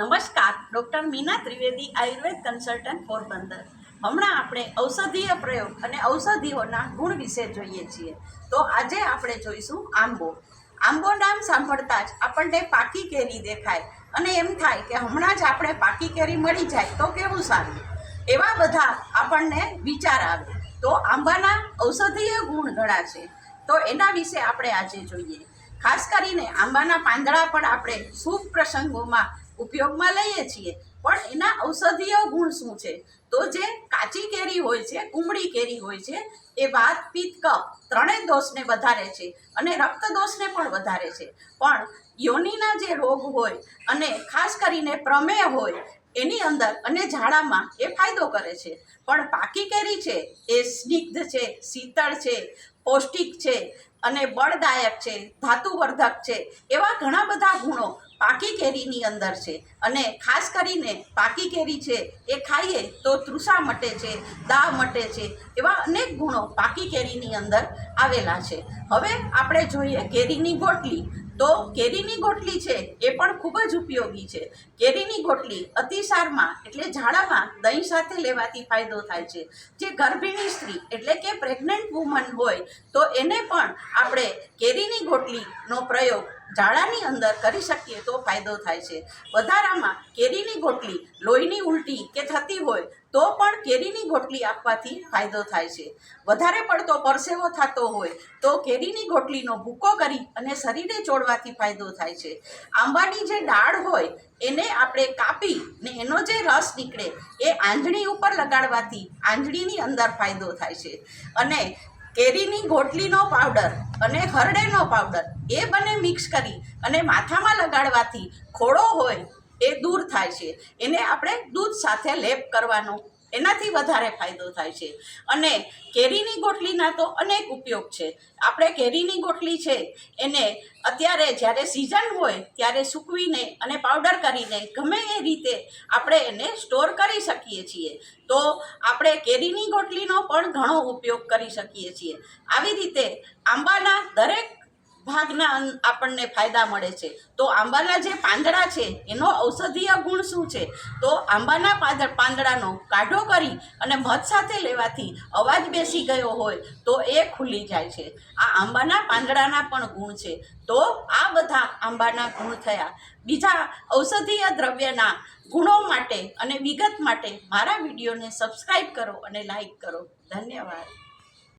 નમસ્કાર, doctor Meena Trivedi, Ayurveda consultant Porbandar. હમણાં આપણે ઔષધીય પ્રયોગ અને ઔષધિઓના ગુણ વિશે જોઈએ છીએ. તો આજે આપણે જોઈશું આંબો. આંબો નામ સાંભળતા જ આપણને પાકી કેરી દેખાય અને એમ થાય કે હમણાં જ આપણે પાકી કેરી મળી જાય તો કેવું સારું? એવા બધા આપણને વિચાર આવે. તો આંબાના ઔષધીય ગુણ ઘણા છે. તો એના વિશે આપણે આજે જોઈએ. ખાસ કરીને આંબાના પાંદડા પણ આપણે શુભ પ્રસંગોમાં ઉપયોગમાં લઈએ છીએ. પણ એના ઔષધીય ગુણ શું છે? તો જે કાચી કેરી હોય છે, કુમળી કેરી હોય છે, એ વાત પિત્ત કફ ત્રણેય દોષને વધારે છે અને રક્ત દોષને પણ વધારે છે. પણ યોનિના જે રોગ હોય અને ખાસ કરીને પ્રમેય હોય, એની અંદર અને ઝાડામાં એ ફાયદો કરે છે. પણ પાકી કેરી છે, એ સ્નિગ્ધ છે, શીતળ છે, પૌષ્ટિક છે અને બળદાયક છે, ધાતુવર્ધક છે, એવા ઘણા બધા ગુણો પાકી કેરીની અંદર છે. અને ખાસ કરીને પાકી કેરી છે એ ખાઈએ તો તૃષા મટે છે દાહ મટે છે, એવા અનેક ગુણો પાકી કેરીની અંદર આવેલા છે. હવે આપણે જોઈએ કેરીની ગોટલી. તો કેરીની ગોટલી છે એ પણ ખૂબ જ ઉપયોગી છે. કેરીની ગોટલી અતિસારમાં એટલે ઝાડામાં દહીં સાથે લેવાથી ફાયદો થાય છે. જે ગર્ભિણી સ્ત્રી એટલે કે પ્રેગ્નન્ટ વુમન હોય તો એને પણ આપણે કેરીની ગોટલીનો પ્રયોગ ઝાડાની અંદર કરી શકીએ તો ફાયદો થાય છે. વધારામાં કેરીની ગોટલી, લોહીની ઉલટી કે થતી હોય તો પણ કેરીની ગોટલી આપવાથી ફાયદો થાય છે. વધારે પડતો પરસેવો થતો હોય તો કેરીની ગોટલીનો ભૂકો કરી અને શરીરે ચોળવાથી ફાયદો થાય છે. આંબાની જે ડાળ હોય એને આપણે કાપી ને એનો જે રસ નીકળે એ આંજણી ઉપર લગાડવાથી આંજણીની અંદર ફાયદો થાય છે. અને કેરીની ગોટલીનો પાવડર અને હરડેનો પાવડર એ બંને મિક્સ કરી અને માથામાં લગાડવાથી ખોડો હોય એ દૂર થાય છે. એને આપણે દૂધ સાથે લેપ કરવાનો એનાથી વધારે ફાયદો થાય છે. અને કેરીની ગોટલીના તો અનેક ઉપયોગ છે. આપણે કેરીની ગોટલી છે એને અત્યારે જ્યારે સિઝન હોય ત્યારે સૂકવીને અને પાવડર કરીને ગમે એ રીતે આપણે એને સ્ટોર કરી શકીએ છીએ. તો આપણે કેરીની ગોટલીનો પણ ઘણો ઉપયોગ કરી શકીએ છીએ. આવી રીતે આંબાના દરેક ભાગના આપણને ફાયદા મળે છે. તો આંબાના જે પાંદડા છે, એનો ઔષધીય ગુણ શું છે? તો આંબાના પાંદ- પાંદડાનો કાઢો કરી અને મધ સાથે લેવાથી અવાજ બેસી ગયો હોય તો એ ખુલી જાય છે. આ આંબાના પાંદડાના પણ ગુણ છે. તો આ બધા આંબાના ગુણ થયા. બીજા ઔષધીય દ્રવ્યના ગુણો માટે અને વિગત માટે મારા વિડીયોને સબસ્ક્રાઈબ કરો અને લાઈક કરો. ધન્યવાદ.